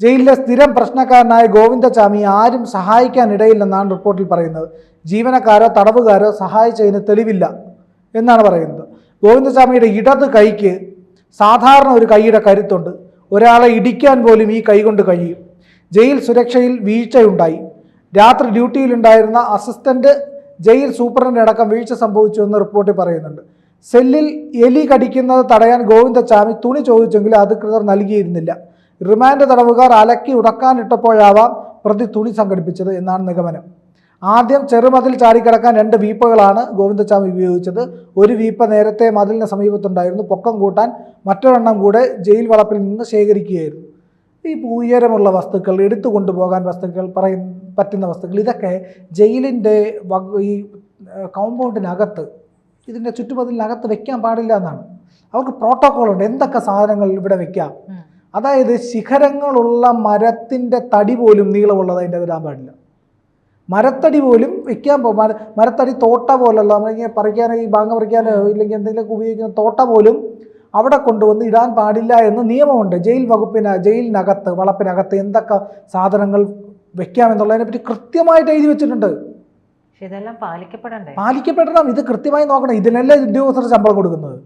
ജയിലിലെ സ്ഥിരം പ്രശ്നക്കാരനായ ഗോവിന്ദചാമി ആരും സഹായിക്കാനിടയില്ലെന്നാണ് റിപ്പോർട്ടിൽ പറയുന്നത്. ജീവനക്കാരോ തടവുകാരോ സഹായിച്ചതിന് തെളിവില്ല എന്നാണ് പറയുന്നത്. ഗോവിന്ദസ്വാമിയുടെ ഇടത് കൈക്ക് സാധാരണ ഒരു കൈയുടെ കരുത്തുണ്ട്. ഒരാളെ ഇടിക്കാൻ പോലും ഈ കൈകൊണ്ട് കഴിയും. ജയിൽ സുരക്ഷയിൽ വീഴ്ചയുണ്ടായി. രാത്രി ഡ്യൂട്ടിയിലുണ്ടായിരുന്ന അസിസ്റ്റന്റ് ജയിൽ സൂപ്രണ്ട് അടക്കം വീഴ്ച സംഭവിച്ചു എന്ന് റിപ്പോർട്ടിൽ പറയുന്നുണ്ട്. സെല്ലിൽ എലി കടിക്കുന്നത് തടയാൻ ഗോവിന്ദച്ചാമി തുണി ചോദിച്ചെങ്കിലും അധികൃതർ നൽകിയിരുന്നില്ല. റിമാൻഡ് തടവുകാർ അലക്കി ഉടക്കാനിട്ടപ്പോഴാവാം പ്രതി തുണി സംഘടിപ്പിച്ചത് എന്നാണ് നിഗമനം. ആദ്യം ചെറുമതിൽ ചാടിക്കിടക്കാൻ രണ്ട് വീപ്പകളാണ് ഗോവിന്ദച്ചാമി ഉപയോഗിച്ചത്. ഒരു വീപ്പ നേരത്തെ മതിലിന് സമീപത്തുണ്ടായിരുന്നു. പൊക്കം കൂട്ടാൻ മറ്റൊരെണ്ണം കൂടെ ജയിൽ വളപ്പിൽ നിന്ന് ശേഖരിക്കുകയായിരുന്നു. ഈ ഉയരമുള്ള വസ്തുക്കൾ എടുത്തു കൊണ്ടുപോകാൻ വസ്തുക്കൾ പറയും പറ്റുന്ന വസ്തുക്കൾ ഇതൊക്കെ ജയിലിന്റെ ഈ കോമ്പൗണ്ടിനകത്ത് ഇതിന്റെ ചുറ്റുമതിലിനകത്ത് വെക്കാൻ പാടില്ല എന്നാണ്. അവർക്ക് പ്രോട്ടോക്കോൾ ഉണ്ട്. എന്തൊക്കെ സാധനങ്ങൾ ഇവിടെ വെക്കാം. അതായത് ശിഖരങ്ങളുള്ള മരത്തിന്റെ തടി പോലും നീളമുള്ളത് അതിന്റെ ഇടാൻ പാടില്ല. മരത്തടി പോലും വെക്കാൻ മര മരത്തടി തോട്ട പോലുള്ള നമ്മളിങ്ങനെ പറിക്കാനോ ഈ ബാങ്ക് പറിക്കാനോ ഇല്ലെങ്കിൽ എന്തെങ്കിലുമൊക്കെ ഉപയോഗിക്കുന്ന തോട്ട പോലും അവിടെ കൊണ്ടുവന്ന് ഇടാൻ പാടില്ല എന്ന് നിയമമുണ്ട്. ജയിൽ വകുപ്പിന് ജയിലിനകത്ത് വളപ്പിനകത്ത് എന്തൊക്കെ സാധനങ്ങൾ വെക്കാമെന്നുള്ളതിനെ പറ്റി കൃത്യമായിട്ട് എഴുതി വെച്ചിട്ടുണ്ട്. ഇതെല്ലാം പാലിക്കപ്പെടണ്ടേ? പാലിക്കപ്പെടണം. ഇത് കൃത്യമായി നോക്കണം. ഇതിനല്ലേ ഉദ്യോഗസ്ഥർ ശമ്പളം കൊടുക്കുന്നത്.